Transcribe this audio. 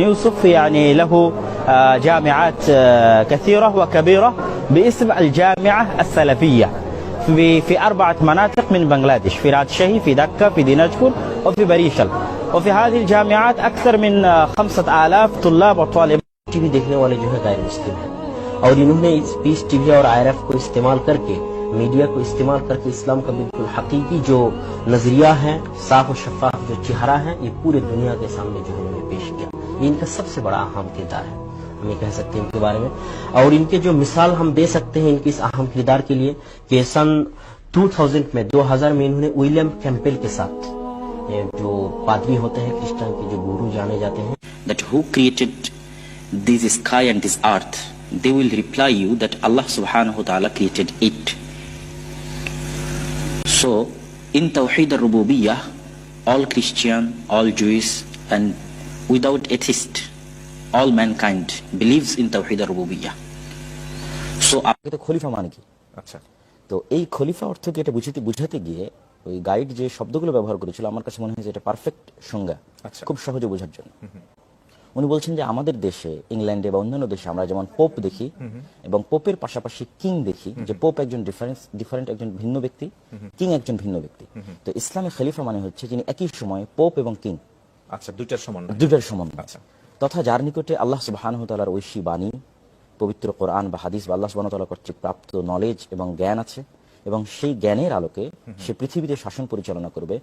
يوسف، يعني له جامعات كثيرة وكبيرة باسم الجامعة السلفية. في في أربعة مناطق من بنغلاديش، في راتشهي في دكة، في ديناجبور وفي بريشل وفي هذه الجامعات أكثر من خمسة آلاف طلاب وطالب ٹی وی دیکھنے والے جو ہے غیر مسلم اور انہوں نے پیس ٹی وی اور آئی ایف کو استعمال کر کے، میڈیا کو استعمال کر کے، اسلام کا بالکل حقیقی جو نظریہ ہے صاف و شفاف جو چہرہ ہے یہ پورے دنیا کے سامنے جو انہوں نے پیش کیا۔ ये इनका सबसे बड़ा अहम किरदार है। हम ये कह सकते हैं इनके बारे में। और इनके जो मिसाल हम दे सकते हैं इनके इस अहम किरदार के लिए कि सन 2000 में 2000 में इन्होंने विलियम कैंपेल के साथ जो पादवी होते हैं क्रिस्टन के जो गुरु जाने जाते हैं। That who created this sky and this earth they will reply you that Allah सुभान व तआला क्रिएटेड इट सो इन तौहीद अर रुबूबिया all Christian all Jews and without atheist, all mankind believes in Tawheed al-Rububiyyah. So, তো খলিফা মানে কি? আচ্ছা। তো এই খলিফা অর্থ কি এটা বুঝাতে বুঝাতে গিয়ে ওই গাইড যে শব্দগুলো ব্যবহার করেছিল আমার কাছে মনে হয় যে এটা পারফেক্ট সংজ্ঞা আচ্ছা। খুব সহজে বোঝার জন্য। উনি বলছেন যে আমাদের দেশে ইংল্যান্ডে বা অন্যান্য দেশে আমরা যেমন পোপ দেখি এবং পোপের পাশাপাশি কিং দেখি যে পোপ একজন ডিফারেন্স ডিফারেন্ট একজন ভিন্ন ব্যক্তি কিং একজন ভিন্ন ব্যক্তি। তো ইসলামে খলিফা মানে হচ্ছে যিনি একই সময় পোপ এবং কিং আচ্ছা দুইটার সমান দুইটার সমন্বয় আচ্ছা। তথা যার নিকটে আল্লাহ সুবাহানহ তালার ঐশী বাণী পবিত্র কোরআন বা হাদিস বা আল্লাহ সুবাহ তালা কর্তৃক প্রাপ্ত নলেজ এবং জ্ঞান আছে এবং সেই জ্ঞানের আলোকে সে পৃথিবীতে শাসন পরিচালনা করবে